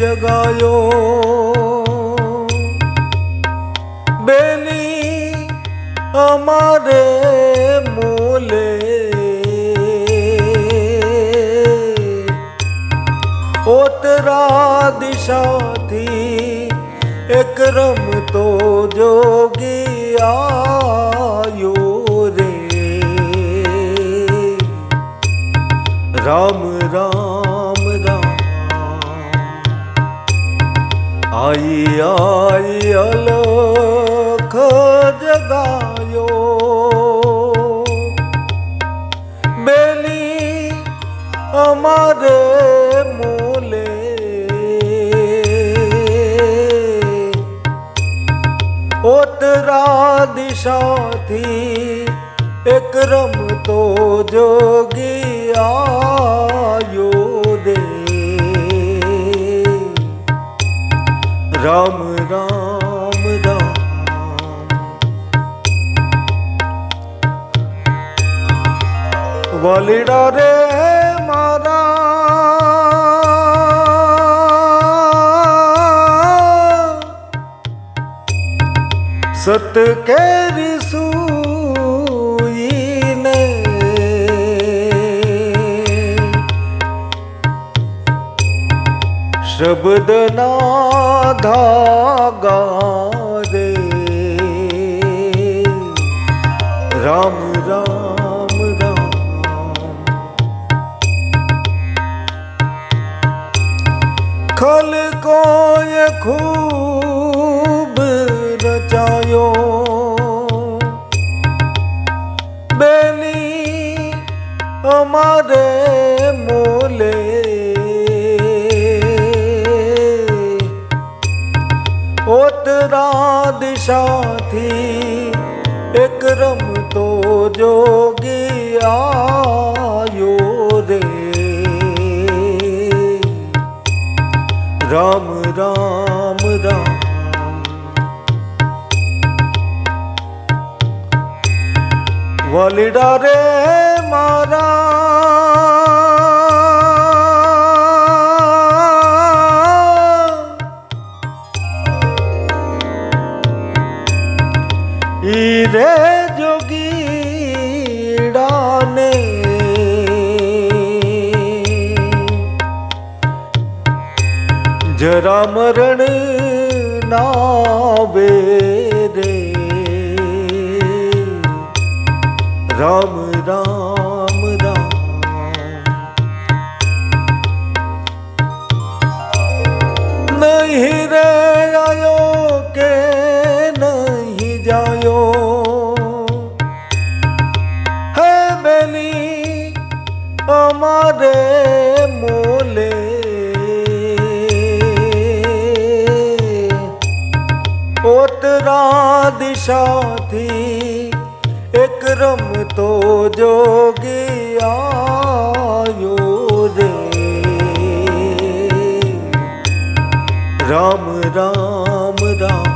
जगायो। बेनी हमारे मोले। ओतरा दिशा थी एक रम तो जोगी आयो राम आई आई अलोक जगायो। बेली हमारे मोले। ओतरा दिशा थी एक रम तो जोगिया ਰਾਮ ਰਾਮ। ਵਲਿੜਾ ਰੇ ਮਾਰਾ। ਸਤ ਕੇਰੀ ਸੂਈ ਨੇ। ਸ਼ਬਦ ਨਾ धागा रे। राम राम राम। खल को ये खूब रचायो। बेली हमारे मोले ઓતરા દિશાથી એક રમતો જોગી આયો રે રામ રામ રામ વલીડા રે મારા ਮੇਰਾ ਮਰਨ ਨਾ ਵੇਰੇ ਰਾਮ ਰਾਮ। દિશાથી એક રમતો જોગી આયો રે રામ રામ રામ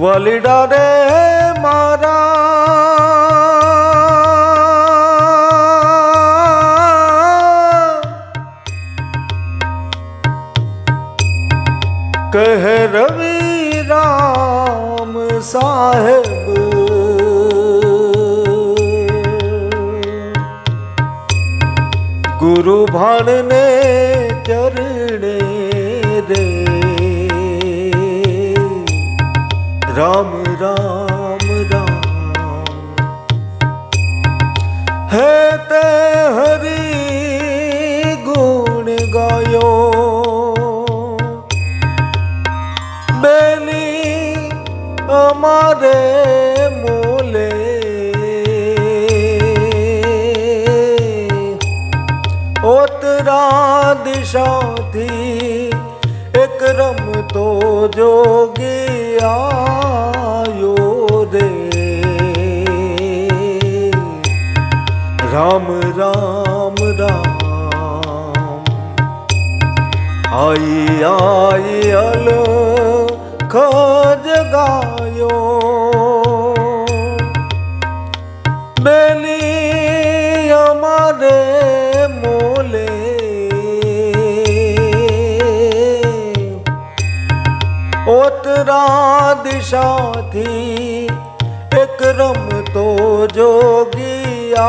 વલીડા રે कह रवि राम साहेब। गुरु भाण ने चरण रे राम राम। બેલી અમારે મોલે ઓતરા દિશાથી એક રમતો જોગી આયો રે રામ રામ રામ આઈ આઈ અલ दुख जगायो दिशा थी एक रम तो जोगिया।